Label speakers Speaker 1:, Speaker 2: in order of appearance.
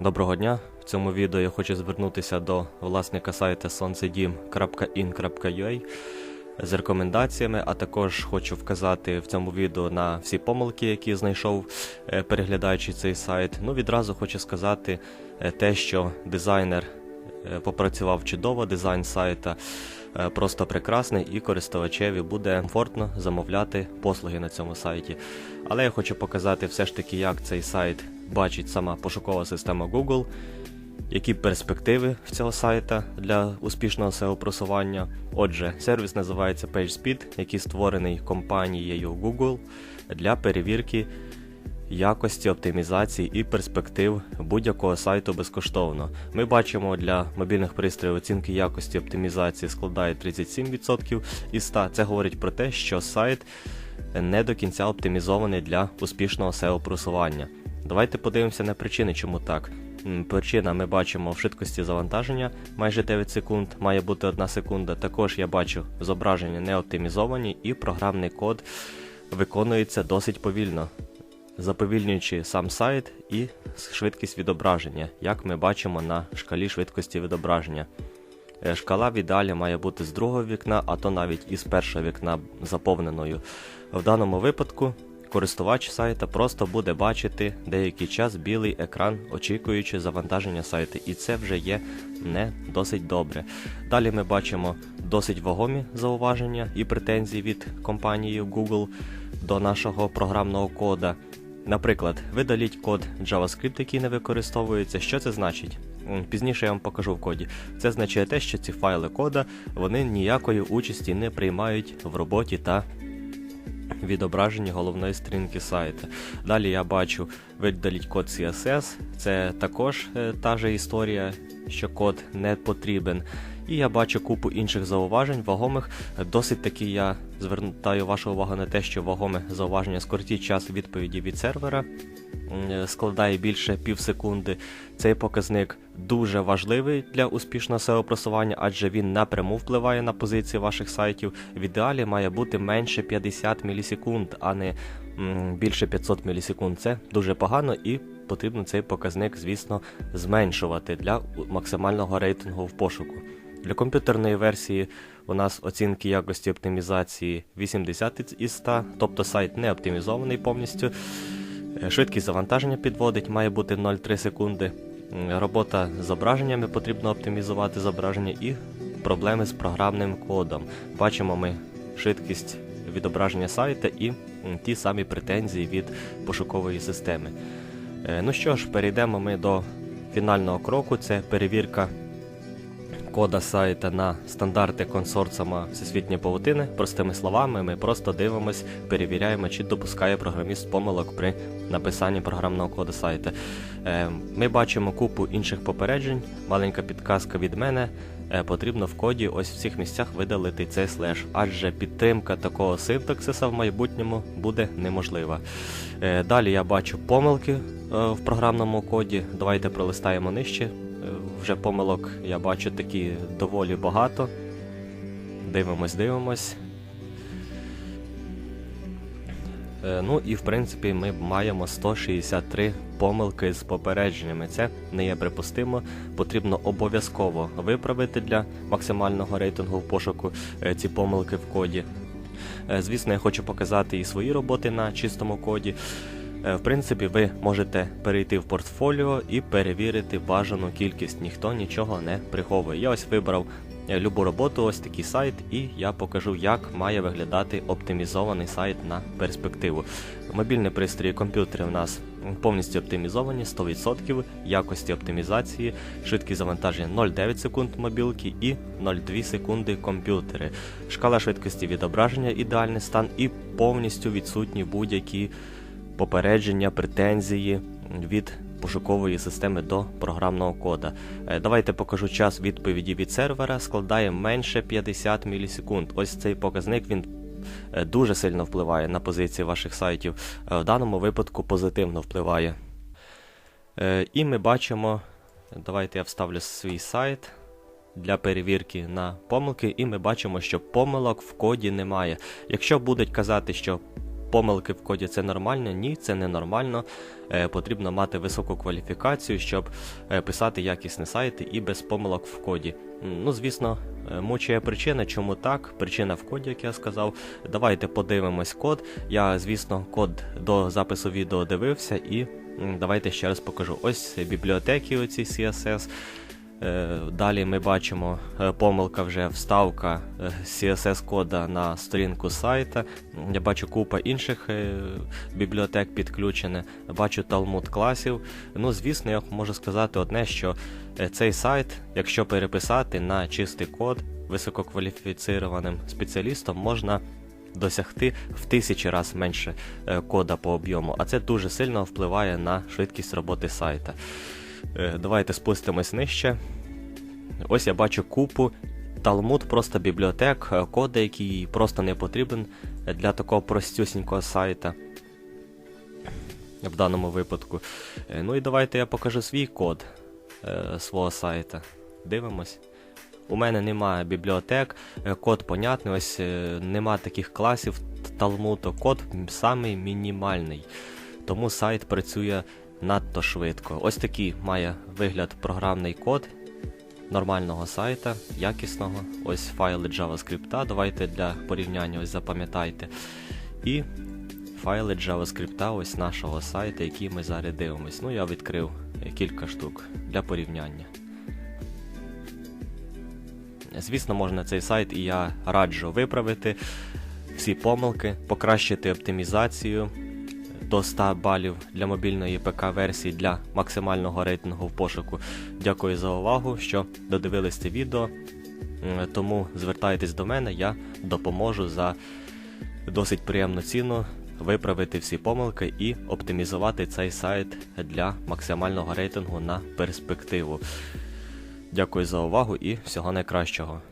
Speaker 1: Доброго дня! В цьому відео я хочу звернутися до власника сайту soncedim.in.ua з рекомендаціями, а також хочу вказати в цьому відео на всі помилки, які знайшов, е, переглядаючи цей сайт. Ну, відразу хочу сказати е, те, що дизайнер е, попрацював чудово, дизайн сайта просто прекрасний і користувачеві буде комфортно замовляти послуги на цьому сайті. Але я хочу показати все ж таки, як цей сайт бачить сама пошукова система Google, які перспективи в цього сайта для успішного SEO-просування. Отже, сервіс називається PageSpeed, який створений компанією Google для перевірки якості оптимізації і перспектив будь-якого сайту безкоштовно. Ми бачимо для мобільних пристроїв оцінки якості оптимізації складає 37% із 100. Це говорить про те, що сайт не до кінця оптимізований для успішного SEO-просування. Давайте подивимося на причини, чому так. Причина ми бачимо в швидкості завантаження майже 9 секунд, має бути 1 секунда. Також я бачу зображення не оптимізовані і програмний код виконується досить повільно, заповільнюючи сам сайт і швидкість відображення, як ми бачимо на шкалі швидкості відображення. Е, Шкала в ідеалі має бути з другого вікна, а то навіть із першого вікна заповненою. В даному випадку користувач сайта просто буде бачити деякий час білий екран, очікуючи завантаження сайту, і це вже є не досить добре. Далі ми бачимо досить вагомі зауваження і претензії від компанії Google до нашого програмного кода. Наприклад, видаліть код JavaScript, який не використовується. Що це значить? Пізніше я вам покажу в коді. Це означає те, що ці файли кода вони ніякої участі не приймають в роботі та відображенні головної сторінки сайту. Далі я бачу видаліть код CSS, це також е, та же історія, що код не потрібен. І я бачу купу інших зауважень, вагомих. Досить таки я звертаю вашу увагу на те, що вагоме зауваження скоротіть час відповіді від сервера складає більше пів секунди. Цей показник дуже важливий для успішного SEO-просування, адже він напряму впливає на позиції ваших сайтів. В ідеалі має бути менше 50 мілісекунд, а не більше 500 мілісекунд. Це дуже погано і потрібно цей показник, звісно, зменшувати для максимального рейтингу в пошуку. Для комп'ютерної версії у нас оцінки якості оптимізації 80 із 100, тобто сайт не оптимізований повністю. Е, Швидкість завантаження підводить, має бути 0,3 секунди. Робота з зображеннями потрібно оптимізувати зображення і проблеми з програмним кодом. Бачимо ми швидкість відображення сайта і ті самі претензії від пошукової системи. Е, Ну що ж, перейдемо ми до фінального кроку: це перевірка кода сайта на стандарти консорціума Всесвітньої павутини. Простими словами, ми просто дивимось, перевіряємо, чи допускає програміст помилок при написанні програмного коду сайта. Е, Ми бачимо купу інших попереджень. Маленька підказка від мене. Е, Потрібно в коді ось в цих місцях видалити цей слеш, адже підтримка такого синтаксиса в майбутньому буде неможлива. Е, Далі я бачу помилки е, в програмному коді. Давайте пролистаємо нижче. Вже помилок я бачу такі доволі багато. Дивимось, дивимось. Ну і в принципі ми маємо 163 помилки з попередженнями. Це не є припустимо. Потрібно обов'язково виправити для максимального рейтингу в пошуку е, ці помилки в коді. Е, Звісно, я хочу показати і свої роботи на чистому коді. Е, В принципі, ви можете перейти в портфоліо і перевірити бажану кількість. Ніхто нічого не приховує. Я ось вибрав е, любу роботу, ось такий сайт, і я покажу, як має виглядати оптимізований сайт на перспективу. Мобільні пристрої комп'ютери у нас повністю оптимізовані, 100% якості оптимізації, швидкість завантаження 0,9 секунд мобілки і 0,2 секунди комп'ютери. Шкала швидкості відображення ідеальний стан і повністю відсутні будь-які попередження, претензії від пошукової системи до програмного кода. Е, Давайте покажу час відповіді від сервера. Складає менше 50 мілісекунд. Ось цей показник він е, дуже сильно впливає на позиції ваших сайтів. Е, В даному випадку позитивно впливає. І ми бачимо. Давайте я вставлю свій сайт для перевірки на помилки, і ми бачимо, що помилок в коді немає. Якщо будуть казати, що помилки в коді це нормально? Ні, це не нормально. Е, Потрібно мати високу кваліфікацію, щоб е, писати якісні сайти і без помилок в коді. Ну, звісно, е, мучає причина, чому так. Причина в коді, як я сказав. Давайте подивимось код. Я, звісно, код до запису відео дивився і давайте ще раз покажу. Ось бібліотеки оці CSS. Е, Далі ми бачимо е, помилка вже вставка е, CSS кода на сторінку сайта. Я бачу купа інших бібліотек підключене, бачу талмуд класів. Ну, звісно, я можу сказати одне, що цей сайт, якщо переписати на чистий код висококваліфіцированим спеціалістом, можна досягти в тисячі разів менше кода по об'єму, а це дуже сильно впливає на швидкість роботи сайта. Е, Давайте спустимось нижче. Ось я бачу купу талмуд, просто бібліотек, е, кода, який просто не потрібен для такого простюсінького сайта. В даному випадку. Е, Ну і давайте я покажу свій код свого сайта. Дивимось. У мене немає бібліотек, код понятний, ось нема таких класів талмуду, код самий мінімальний. Тому сайт працює надто швидко. Ось такий має вигляд програмний код нормального сайта, якісного. Ось файли JavaScript. Давайте для порівняння ось запам'ятайте. І файли JavaScript ось нашого сайту, який ми зараз дивимось. Ну, я відкрив кілька штук для порівняння. Звісно, можна цей сайт і я раджу виправити всі помилки, покращити оптимізацію до 100 балів для мобільної ПК-версії для максимального рейтингу в пошуку. Дякую за увагу, що додивились це відео. Тому звертайтесь до мене, я допоможу за досить приємну ціну виправити всі помилки і оптимізувати цей сайт для максимального рейтингу на перспективу. Дякую за увагу і всього найкращого.